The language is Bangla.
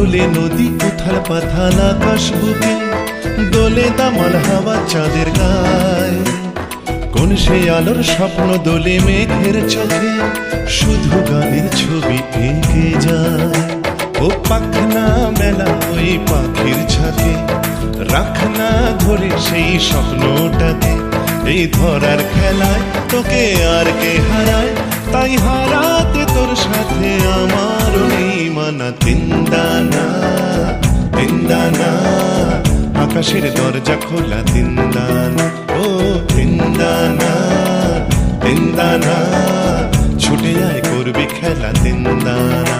দোলে নদী উথাল পাথাল আকাশ বুকে, দোলে দামাল হাওয়া চাঁদের গায়। কোন সেই আলোর স্বপ্ন দোলে মেঘের চোখে, শুধু গানের ছবি এঁকে যায়। ও পাখনা মেলা ওই পাখির ছাকে রাখনা ধরে সেই স্বপ্নটাকে এই ধরার খেলায় তোকে আর কে হারায়? তিনদানা তিনদানা আকাশের দরজা খোলা তিনদানা ও তিনদানা তিনদানা ছুটে আয় করবি খেলা তিনদানা